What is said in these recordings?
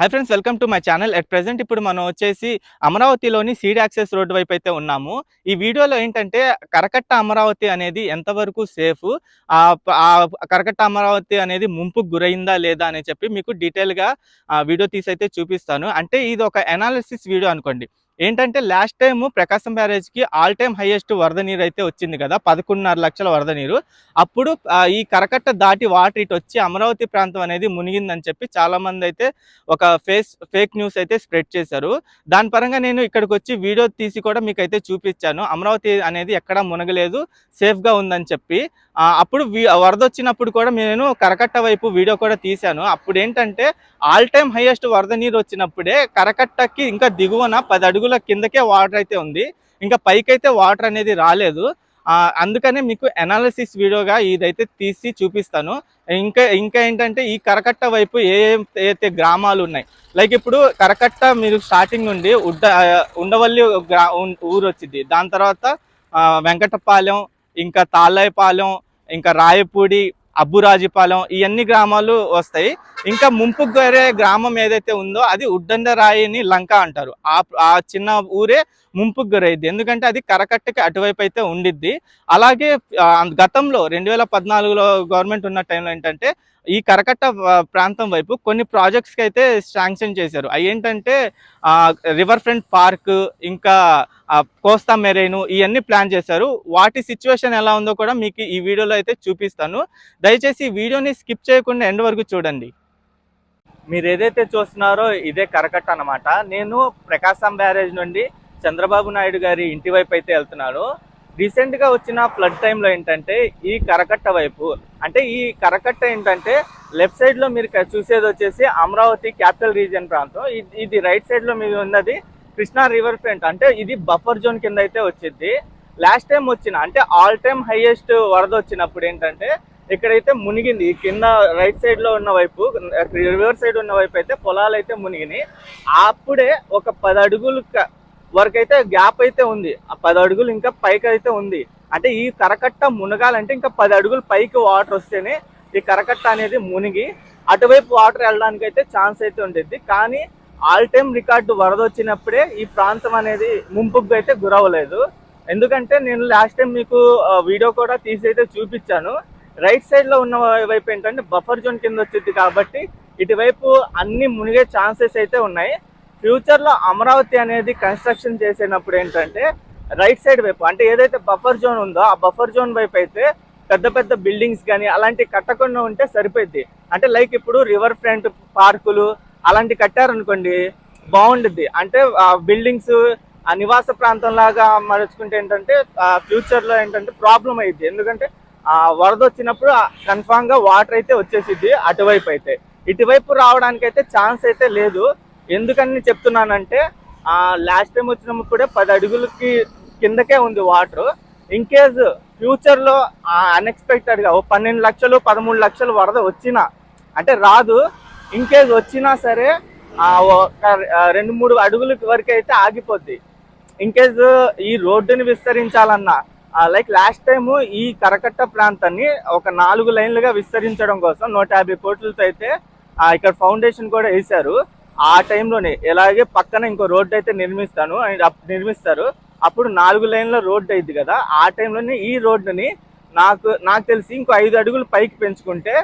Hi friends welcome to my channel at present ఇప్పుడు మనం వచ్చేసి అమరావతిలోని సీడ్ యాక్సెస్ రోడ్ వైపు అయితే ఉన్నాము. ఈ వీడియోలో ఏంటంటే కరకట్ట అమరావతి అనేది ఎంతవరకు సేఫ్ ఆ కరకట్ట అమరావతి అనేది ముంపుకు గురైందా లేదా అని చెప్పి మీకు డీటెయిల్గా వీడియో తీసి అయితే చూపిస్తాను. అంటే ఇది ఒక అనాలిసిస్ వీడియో అనుకోండి. ఏంటంటే లాస్ట్ టైం ప్రకాశం బ్యారేజ్కి ఆల్ టైమ్ హైయెస్ట్ వరద నీరు అయితే వచ్చింది కదా పదకొండున్నర లక్షల వరద నీరు. అప్పుడు ఈ కరకట్ట దాటి వాటర్ ఇటు వచ్చి అమరావతి ప్రాంతం అనేది మునిగిందని చెప్పి చాలా మంది అయితే ఒక ఫేస్ ఫేక్ న్యూస్ అయితే స్ప్రెడ్ చేశారు. దాని పరంగా నేను ఇక్కడికి వచ్చి వీడియో తీసి కూడా మీకు అయితే చూపించాను. అమరావతి అనేది ఎక్కడా మునగలేదు సేఫ్గా ఉందని చెప్పి. అప్పుడు వరద వచ్చినప్పుడు కూడా నేను కరకట్ట వైపు వీడియో కూడా తీశాను. అప్పుడు ఏంటంటే ఆల్ టైమ్ హైయెస్ట్ వరద నీరు వచ్చినప్పుడే కరకట్టకి ఇంకా దిగువన పది అడుగులు కిందకే వాటర్ అయితే ఉంది. ఇంకా పైకైతే వాటర్ అనేది రాలేదు. అందుకనే మీకు అనాలిసిస్ వీడియోగా ఇదైతే తీసి చూపిస్తాను. ఇంకా ఇంకా ఏంటంటే ఈ కరకట్ట వైపు ఏ ఏ- అయితే గ్రామాలు ఉన్నాయి. లైక్ ఇప్పుడు కరకట్ట మీరు స్టార్టింగ్ నుండి ఉడ్డ ఉండవల్లి గ్రా ఊరు వచ్చింది. దాని తర్వాత వెంకటపాలెం ఇంకా తాళ్ళాయపాలెం ఇంకా రాయపూడి అబ్బురాజుపాలెం ఇవన్నీ గ్రామాలు వస్తాయి. ఇంకా ముంపు గరే గ్రామం ఏదైతే ఉందో అది ఉడ్డండరాయిని లంక అంటారు. ఆ ఆ చిన్న ఊరే ముంపుకు గురైద్ది. ఎందుకంటే అది కరకట్టకి అటువైపు అయితే ఉండిద్ది. అలాగే గతంలో రెండు వేల పద్నాలుగులో గవర్నమెంట్ ఉన్న టైంలో ఏంటంటే ఈ కరకట్ట ప్రాంతం వైపు కొన్ని ప్రాజెక్ట్స్కి అయితే శాంక్షన్ చేశారు. అవి ఏంటంటే రివర్ ఫ్రంట్ పార్క్ ఇంకా కోస్తా మెరైను ఇవన్నీ ప్లాన్ చేశారు. వాటి సిచ్యువేషన్ ఎలా ఉందో కూడా మీకు ఈ వీడియోలో అయితే చూపిస్తాను. దయచేసి ఈ వీడియోని స్కిప్ చేయకుండా ఎండ్ వరకు చూడండి. మీరు ఏదైతే చూస్తున్నారో ఇదే కరకట్ట అనమాట నేను ప్రకాశం బ్యారేజ్ నుండి చంద్రబాబు నాయుడు గారి ఇంటి వైపు అయితే వెళ్తున్నాను రీసెంట్గా వచ్చిన ఫ్లడ్ టైంలో ఏంటంటే ఈ కరకట్ట వైపు. అంటే ఈ కరకట్ట ఏంటంటే లెఫ్ట్ సైడ్లో మీరు చూసేది వచ్చేసి అమరావతి క్యాపిటల్ రీజియన్ ప్రాంతం. ఇది- ఇది రైట్ సైడ్లో ఉన్నది కృష్ణా రివర్ ఫ్రంట్ అంటే ఇది బఫర్ జోన్ కింద అయితే వచ్చింది లాస్ట్ టైం వచ్చిన అంటే ఆల్ టైమ్ హైయెస్ట్ వరద వచ్చినప్పుడు ఏంటంటే ఇక్కడైతే మునిగింది ఈ కింద రైట్ సైడ్లో ఉన్న వైపు రివర్ సైడ్ ఉన్న వైపు అయితే పొలాలు అయితే మునిగినాయి. అప్పుడే ఒక పది అడుగులు వరకు అయితే గ్యాప్ అయితే ఉంది. ఆ పది అడుగులు ఇంకా పైకి అయితే ఉంది. అంటే ఈ కరకట్ట మునగాలంటే ఇంకా పది అడుగులు పైకి వాటర్ వస్తేనే ఈ కరకట్ట అనేది మునిగి అటువైపు వాటర్ వెళ్ళడానికి అయితే ఛాన్స్ అయితే ఉంటుంది కానీ ఆల్ టైమ్ రికార్డు వరద వచ్చినప్పుడే ఈ ప్రాంతం అనేది ముంపుకు అయితే గురవ్వలేదు. ఎందుకంటే నేను లాస్ట్ టైం మీకు వీడియో కూడా తీసి అయితే చూపించాను. రైట్ సైడ్లో ఉన్న వైపు ఏంటంటే బఫర్ జోన్ కింద వచ్చింది కాబట్టి ఇటువైపు అన్ని మునిగే ఛాన్సెస్ అయితే ఉన్నాయి. ఫ్యూచర్లో అమరావతి అనేది కన్స్ట్రక్షన్ చేసేటప్పుడు ఏంటంటే రైట్ సైడ్ వైపు అంటే ఏదైతే బఫర్ జోన్ ఉందో ఆ బఫర్ జోన్ వైపు అయితే పెద్ద పెద్ద బిల్డింగ్స్ కానీ అలాంటివి కట్టకుండా ఉంటే సరిపోద్ది. అంటే లైక్ ఇప్పుడు రివర్ ఫ్రంట్ పార్కులు అలాంటి కట్టారనుకోండి బాగుండుద్ది. అంటే ఆ బిల్డింగ్స్ ఆ నివాస ప్రాంతం లాగా మరచుకుంటే ఏంటంటే ఫ్యూచర్లో ఏంటంటే ప్రాబ్లం అయింది ఎందుకంటే ఆ వరద వచ్చినప్పుడు కన్ఫామ్గా వాటర్ అయితే వచ్చేసిద్ది అటువైపు అయితే. ఇటువైపు రావడానికి అయితే ఛాన్స్ అయితే లేదు. ఎందుకని చెప్తున్నానంటే ఆ లాస్ట్ టైం వచ్చినప్పుడే పది అడుగులకి కిందకే ఉంది వాటర్ ఇన్ కేస్ ఫ్యూచర్లో అన్ఎక్స్పెక్టెడ్గా ఓ పన్నెండు లక్షలు పదమూడు లక్షలు వరద వచ్చినా అంటే రాదు ఇన్ కేస్ వచ్చినా సరే ఒక రెండు మూడు అడుగుల వరకు అయితే ఆగిపోద్ది. ఇన్ కేస్ ఈ రోడ్డుని విస్తరించాలన్నా లైక్ లాస్ట్ టైం ఈ కరకట్ట ప్రాంతాన్ని ఒక నాలుగు లైన్లుగా విస్తరించడం కోసం నూట యాభై కోట్లతో అయితే ఇక్కడ ఫౌండేషన్ కూడా వేశారు. ఆ టైంలోనే ఎలాగే పక్కన ఇంకో రోడ్డు అయితే నిర్మిస్తాను అండ్ నిర్మిస్తారు. అప్పుడు నాలుగు లైన్ల రోడ్డు అయింది కదా ఆ టైంలోనే ఈ రోడ్డుని నాకు నాకు తెలిసి ఇంకో ఐదు అడుగులు పైకి పెంచుకుంటే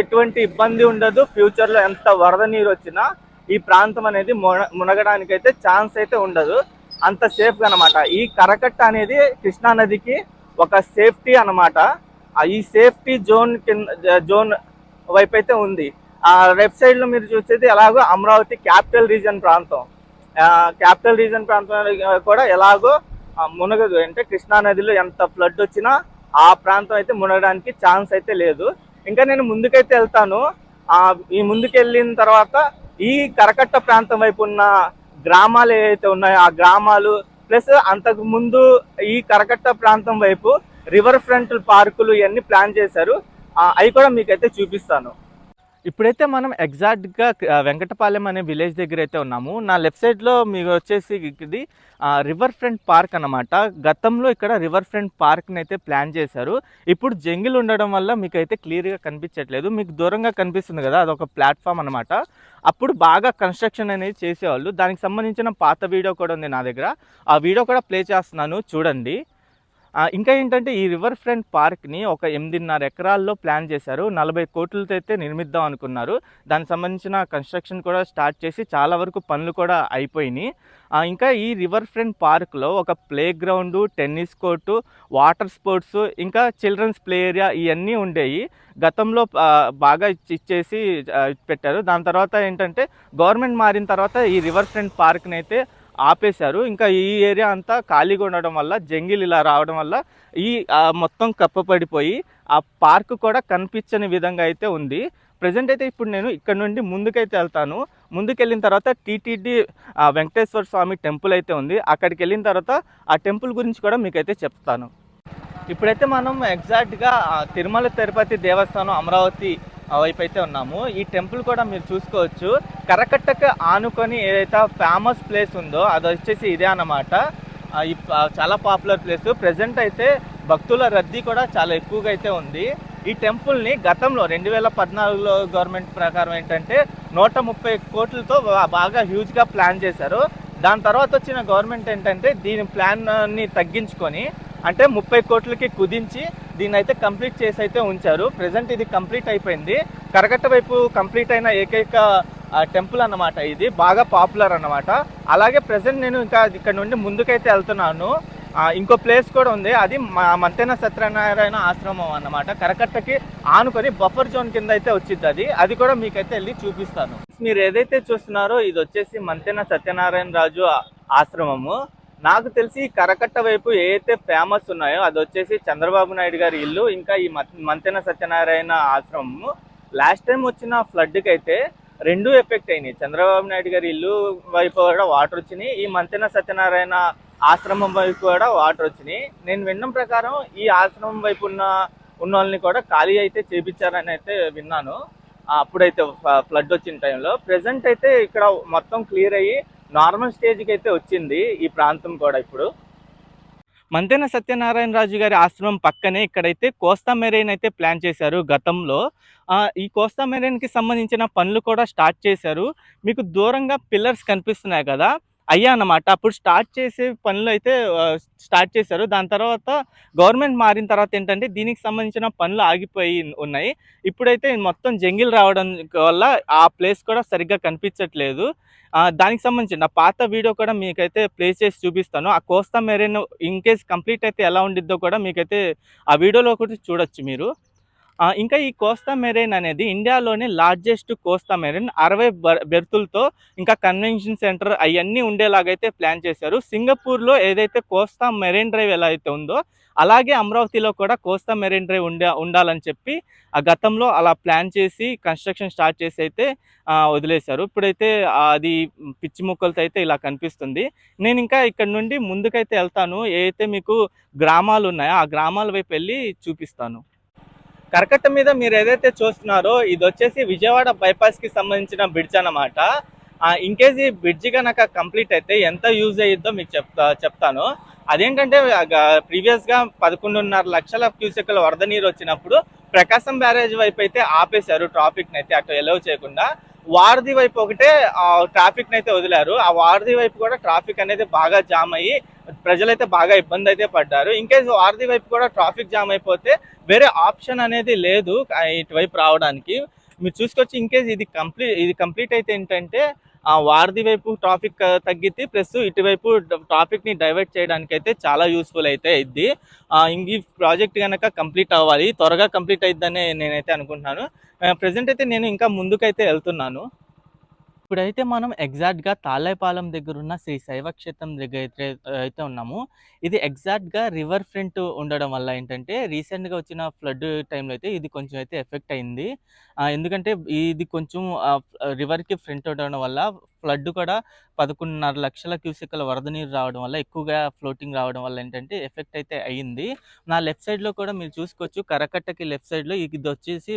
ఎటువంటి ఇబ్బంది ఉండదు ఫ్యూచర్లో ఎంత వరద నీరు వచ్చినా ఈ ప్రాంతం అనేది మునగడానికి అయితే ఛాన్స్ అయితే ఉండదు. అంత సేఫ్గా అనమాట ఈ కరకట్ట అనేది కృష్ణా నదికి ఒక సేఫ్టీ అన్నమాట. ఈ సేఫ్టీ జోన్ కింద జోన్ వైపు అయితే ఉంది. లెఫ్ట్ సైడ్లో మీరు చూసేది ఎలాగో అమరావతి క్యాపిటల్ రీజన్ ప్రాంతం. క్యాపిటల్ రీజన్ ప్రాంతం కూడా ఎలాగో మునగదు అంటే కృష్ణా నదిలో ఎంత ఫ్లడ్ వచ్చినా ఆ ప్రాంతం అయితే మునగడానికి ఛాన్స్ అయితే లేదు. ఇంకా నేను ముందుకైతే వెళ్తాను. ఈ ముందుకెళ్ళిన తర్వాత ఈ కరకట్ట ప్రాంతం వైపు ఉన్న గ్రామాలు ఏవైతే ఉన్నాయో ఆ గ్రామాలు ప్లస్ అంతకు ముందు ఈ కరకట్ట ప్రాంతం వైపు రివర్ ఫ్రంట్ పార్కులు ఇవన్నీ ప్లాన్ చేశారు. అవి కూడా మీకైతే చూపిస్తాను. ఇప్పుడైతే మనం ఎగ్జాక్ట్‌గా వెంకటపాలెం అనే విలేజ్ దగ్గర అయితే ఉన్నాము. నా లెఫ్ట్ సైడ్‌లో మీకు వచ్చేసి ఇది రివర్ ఫ్రంట్ పార్క్ అనమాట గతంలో ఇక్కడ రివర్ ఫ్రంట్ పార్క్‌నైతే ప్లాన్ చేశారు. ఇప్పుడు జంగిల్ ఉండడం వల్ల మీకైతే క్లియర్‌గా కనిపించట్లేదు. మీకు దూరంగా కనిపిస్తుంది కదా! అదొక ప్లాట్ఫామ్ అనమాట అప్పుడు బాగా కన్‌స్ట్రక్షన్ అనేది చేసేవాళ్ళు. దానికి సంబంధించిన పాత వీడియో కూడా ఉంది నా దగ్గర. ఆ వీడియో కూడా ప్లే చేస్తున్నాను చూడండి. ఇంకా ఏంటంటే ఈ రివర్ ఫ్రంట్ పార్క్‌ని ఒక 8.5 ఎకరాల్లో ప్లాన్ చేశారు. 40 కోట్లతో అయితే నిర్మిద్దాం అనుకున్నారు. దానికి సంబంధించిన కన్‌స్ట్రక్షన్ కూడా స్టార్ట్ చేసి చాలా వరకు పనులు కూడా అయిపోయినాయి. ఇంకా ఈ రివర్ ఫ్రంట్ పార్క్‌లో ఒక play ground, tennis court, water sports ఇంకా చిల్డ్రన్స్ ప్లే ఏరియా ఇవన్నీ ఉండేవి గతంలో బాగా ఇచ్చేసి పెట్టారు. దాని తర్వాత ఏంటంటే గవర్నమెంట్ మారిన తర్వాత ఈ రివర్ ఫ్రంట్ పార్క్‌నైతే ఆపేశారు. ఇంకా ఈ ఏరియా అంతా ఖాళీగా ఉండడం వల్ల జంగిల్ ఇలా రావడం వల్ల ఈ మొత్తం కప్పపడిపోయి ఆ పార్క్ కూడా కనిపించని విధంగా అయితే ఉంది. ప్రజెంట్ అయితే ఇప్పుడు నేను ఇక్కడ నుండి ముందుకైతే వెళ్తాను. ముందుకెళ్ళిన తర్వాత టీటీడీ వెంకటేశ్వర స్వామి టెంపుల్ అయితే ఉంది. అక్కడికి వెళ్ళిన తర్వాత ఆ టెంపుల్ గురించి కూడా మీకైతే చెప్తాను. ఇప్పుడైతే మనం ఎగ్జాక్ట్‌గా తిరుమల తిరుపతి దేవస్థానం అమరావతి వైపు అయితే ఉన్నాము. ఈ టెంపుల్ కూడా మీరు చూసుకోవచ్చు. కరకట్టకు ఆనుకొని ఏదైతే ఫేమస్ ప్లేస్ ఉందో అది వచ్చేసి ఇదే అన్నమాట. చాలా పాపులర్ ప్లేస్. ప్రజెంట్ అయితే భక్తుల రద్దీ కూడా చాలా ఎక్కువగా అయితే ఉంది. ఈ టెంపుల్‌ని గతంలో 2014లో గవర్నమెంట్ ప్రకారం ఏంటంటే 130 కోట్లతో బాగా హ్యూజ్‌గా ప్లాన్ చేశారు. దాని తర్వాత వచ్చిన గవర్నమెంట్ ఏంటంటే దీని ప్లాన్‌ని తగ్గించుకొని అంటే 30 కోట్లకి కుదించి దీన్నైతే కంప్లీట్ చేసి అయితే ఉంచారు. ప్రెజెంట్ ఇది కంప్లీట్ అయిపోయింది. కరకట్ట వైపు కంప్లీట్ అయిన ఏకైక టెంపుల్ అన్నమాట ఇది. బాగా పాపులర్ అన్నమాట. అలాగే ప్రజెంట్ నేను ఇంకా ఇక్కడ నుండి ముందుకైతే వెళ్తున్నాను. ఇంకో ప్లేస్ కూడా ఉంది. అది మా మంతెన సత్యనారాయణ ఆశ్రమం అన్నమాట. కరకట్టకి ఆనుకొని బఫర్ జోన్ కింద అయితే వచ్చింది అది కూడా మీకైతే వెళ్ళి చూపిస్తాను. మీరు ఏదైతే చూస్తున్నారో ఇది వచ్చేసి మంతెన సత్యనారాయణ రాజు ఆశ్రమము. నాకు తెలిసి కరకట్ట వైపు ఏదైతే ఫేమస్ ఉన్నాయో అది వచ్చేసి చంద్రబాబు నాయుడు గారి ఇల్లు, ఇంకా ఈ మంతెన సత్యనారాయణ ఆశ్రమము. లాస్ట్ టైం వచ్చిన ఫ్లడ్‌కైతే రెండూ ఎఫెక్ట్ అయినాయి. చంద్రబాబు నాయుడు గారి ఇల్లు వైపు కూడా వాటర్ వచ్చినాయి. ఈ మంతెన సత్యనారాయణ ఆశ్రమం వైపు కూడా వాటర్ వచ్చినాయి. నేను విన్న ప్రకారం ఈ ఆశ్రమం వైపు ఉన్న ఉన్న వాళ్ళని కూడా ఖాళీ అయితే చేపించారని అయితే విన్నాను. అప్పుడైతే ఫ్లడ్ వచ్చిన టైంలో. ప్రజెంట్ అయితే ఇక్కడ మొత్తం క్లియర్ అయ్యి నార్మల్ స్టేజ్‌కి అయితే వచ్చింది ఈ ప్రాంతం కూడా ఇప్పుడు. మంతెన సత్యనారాయణ రాజు గారి ఆశ్రమం పక్కనే ఇక్కడైతే కోస్తా మెరైన్ అయితే ప్లాన్ చేశారు గతంలో. ఈ కోస్తా మెరైన్‌కి సంబంధించిన పనులు కూడా స్టార్ట్ చేశారు. మీకు దూరంగా పిల్లర్స్ కనిపిస్తున్నాయి కదా! అయ్యా అన్నమాట. అప్పుడు స్టార్ట్ చేసే పనులు అయితే స్టార్ట్ చేశారు. దాని తర్వాత గవర్నమెంట్ మారిన తర్వాత ఏంటంటే దీనికి సంబంధించిన పనులు ఆగిపోయి ఉన్నాయి. ఇప్పుడైతే మొత్తం జంగిల్ రావడం వల్ల ఆ ప్లేస్ కూడా సరిగ్గా కనిపించట్లేదు. దానికి సంబంధించిన నా పాత వీడియో కూడా మీకైతే ప్లే చేసి చూపిస్తాను. ఆ కోస్తా మెరైన్ ఇన్‌కేస్ కంప్లీట్ అయితే ఎలా ఉండిద్దో కూడా మీకైతే ఆ వీడియోలో కూడా చూడొచ్చు మీరు. ఇంకా ఈ కోస్తా మెరైన్ అనేది ఇండియాలోనే లార్జెస్ట్ కోస్తా మెరైన్ అరవై బెర్తులతో ఇంకా కన్వెన్షన్ సెంటర్ అవన్నీ ఉండేలాగైతే ప్లాన్ చేశారు. సింగపూర్‌లో ఏదైతే కోస్తా మెరైన్ డ్రైవ్ ఎలా అయితే ఉందో అలాగే అమరావతిలో కూడా కోస్తా మెరైన్ డ్రైవ్ ఉండ ఉండాలని చెప్పి ఆ గతంలో అలా ప్లాన్ చేసి కన్‌స్ట్రక్షన్ స్టార్ట్ చేసి అయితే వదిలేశారు. ఇప్పుడైతే అది పిచ్చి ముక్కలతో అయితే ఇలా కనిపిస్తుంది. నేను ఇంకా ఇక్కడ నుండి ముందుకైతే వెళ్తాను. ఏదైతే మీకు గ్రామాలు ఉన్నాయో ఆ గ్రామాల వైపు వెళ్ళి చూపిస్తాను. కరకట్ట మీద మీరు ఏదైతే చూస్తున్నారో ఇది వచ్చేసి విజయవాడ బైపాస్‌కి సంబంధించిన బ్రిడ్జ్ అన్నమాట. ఆహ్, ఇన్‌కేస్ ఈ బ్రిడ్జ్ కనుక కంప్లీట్ అయితే ఎంత యూజ్ అయ్యిద్దో మీకు చెప్తా చెప్తాను. అదేంటంటే ప్రీవియస్‌గా 11.5 లక్షల క్యూసెక్ల వరద నీరు వచ్చినప్పుడు ప్రకాశం బ్యారేజ్ వైపు అయితే ఆపేశారు అయితే అటు ఎలవ్ చేయకుండా. వారధి వైపు ఒకటే ట్రాఫిక్ని అయితే వదిలారు. ఆ వారధి వైపు కూడా ట్రాఫిక్ అనేది బాగా జామ్ అయ్యి ప్రజలైతే బాగా ఇబ్బంది అయితే పడ్డారు. ఇన్‌కేస్ వారధి వైపు కూడా ట్రాఫిక్ జామ్ అయిపోతే వేరే ఆప్షన్ అనేది లేదు ఇటువైపు రావడానికి. మీరు చూసుకొచ్చి ఇన్‌కేస్ ఇది కంప్లీట్ ఇది కంప్లీట్ అయితే ఏంటంటే వారిది వైపు ట్రాఫిక్ తగ్గిద్ది. ప్లస్ ఇటువైపు ట్రాఫిక్‌ని డైవర్ట్ చేయడానికైతే చాలా యూస్ఫుల్ అయితే అయిద్ది. ఈ ప్రాజెక్ట్ కనుక కంప్లీట్ అవ్వాలి. త్వరగా కంప్లీట్ అయిద్దనే నేనైతే అనుకుంటున్నాను. ప్రజెంట్ ప్రెజెంట్ అయితే నేను ఇంకా ముందుకైతే వెళ్తున్నాను. ఇప్పుడైతే మనం ఎగ్జాక్ట్‌గా తాళేపాలెం దగ్గర ఉన్న శ్రీ శైవ క్షేత్రం దగ్గర అయితే అయితే ఉన్నాము. ఇది ఎగ్జాక్ట్‌గా రివర్ ఫ్రంట్ ఉండడం వల్ల ఏంటంటే, రీసెంట్‌గా వచ్చిన ఫ్లడ్ టైంలో అయితే ఇది కొంచెం అయితే ఎఫెక్ట్ అయింది. ఎందుకంటే ఇది కొంచెం రివర్‌కి ఫ్రంట్ ఉండడం వల్ల ఫ్లడ్ కూడా 11.5 లక్షల క్యూసెక్ల వరద నీరు రావడం వల్ల, ఎక్కువగా ఫ్లోటింగ్ రావడం వల్ల ఏంటంటే ఎఫెక్ట్ అయితే అయింది. నా లెఫ్ట్ సైడ్‌లో కూడా మీరు చూసుకోవచ్చు కరకట్టకి లెఫ్ట్ సైడ్‌లో ఇది వచ్చేసి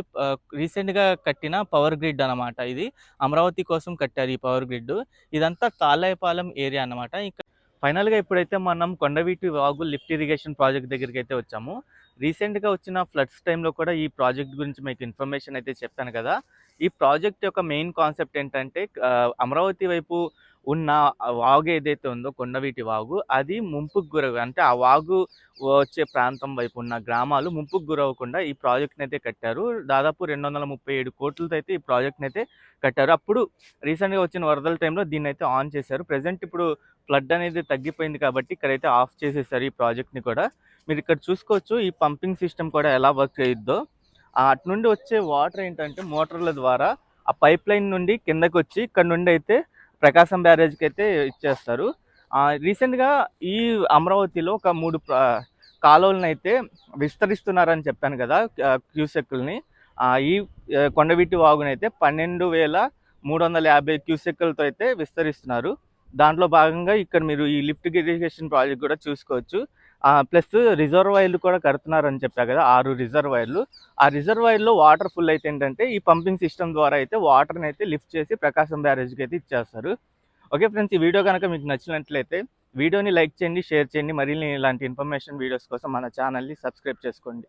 రీసెంట్‌గా కట్టిన పవర్ గ్రిడ్ అనమాట ఇది. అమరావతి కోసం కట్టారు ఈ పవర్ గ్రిడ్. ఇదంతా తాళాయపాలెం ఏరియా అన్నమాట. ఇక్కడ ఫైనల్‌గా ఇప్పుడైతే మనం Kondaveeti Vagu lift irrigation project దగ్గరికి అయితే వచ్చాము. రీసెంట్‌గా వచ్చిన ఫ్లడ్స్ టైంలో కూడా ఈ ప్రాజెక్ట్ గురించి మీకు ఇన్ఫర్మేషన్ అయితే చెప్పాను కదా! ఈ ప్రాజెక్ట్ యొక్క మెయిన్ కాన్సెప్ట్ ఏంటంటే అమరావతి వైపు ఉన్న వాగు ఏదైతే ఉందో కొండవీటి వాగు, అది ముంపుకు గురవు అంటే ఆ వాగు వచ్చే ప్రాంతం వైపు ఉన్న గ్రామాలు ముంపుకు గురవ్వకుండా ఈ ప్రాజెక్ట్‌ని అయితే కట్టారు. దాదాపు 237 కోట్లతో అయితే ఈ ప్రాజెక్ట్‌ని అయితే కట్టారు. అప్పుడు రీసెంట్‌గా వచ్చిన వరదల టైమ్‌లో దీన్నైతే ఆన్ చేశారు. ప్రెజెంట్ ఇప్పుడు ఫ్లడ్ అనేది తగ్గిపోయింది కాబట్టి ఇక్కడైతే ఆఫ్ చేసేసారు ఈ ప్రాజెక్ట్‌ని కూడా. మీరు ఇక్కడ చూసుకోవచ్చు ఈ పంపింగ్ సిస్టమ్ కూడా ఎలా వర్క్ అయ్యిద్దో. అటు నుండి వచ్చే వాటర్ ఏంటంటే మోటార్ల ద్వారా ఆ పైప్ లైన్ నుండి కిందకొచ్చి ఇక్కడ నుండి అయితే ప్రకాశం బ్యారేజ్‌కి అయితే ఇచ్చేస్తారు. రీసెంట్‌గా ఈ అమరావతిలో ఒక 3 ప్ర కాలువలనైతే విస్తరిస్తున్నారని చెప్పాను కదా! క్యూసెక్కుల్ని. ఈ కొండవీటి వాగునైతే 12,350 క్యూసెక్కులతో అయితే విస్తరిస్తున్నారు. దాంట్లో భాగంగా ఇక్కడ మీరు ఈ లిఫ్ట్ ఇరిగేషన్ ప్రాజెక్ట్ కూడా చూసుకోవచ్చు. ప్లస్ రిజర్వాయర్లు కూడా కడుతున్నారని చెప్పా కదా! ఆరు రిజర్వాయర్లు. ఆ రిజర్వాయర్‌లో వాటర్ ఫుల్ అయితే ఏంటంటే ఈ పంపింగ్ సిస్టమ్ ద్వారా అయితే వాటర్‌ని అయితే లిఫ్ట్ చేసి ప్రకాశం బ్యారేజ్‌కి అయితే ఇచ్చేస్తారు. ఓకే ఫ్రెండ్స్ ఈ వీడియో కనుక మీకు నచ్చినట్లయితే వీడియోని లైక్ చేయండి, షేర్ చేయండి. మరిన్ని ఇలాంటి ఇన్ఫర్మేషన్ వీడియోస్ కోసం మన ఛానల్‌ని సబ్స్క్రైబ్ చేసుకోండి.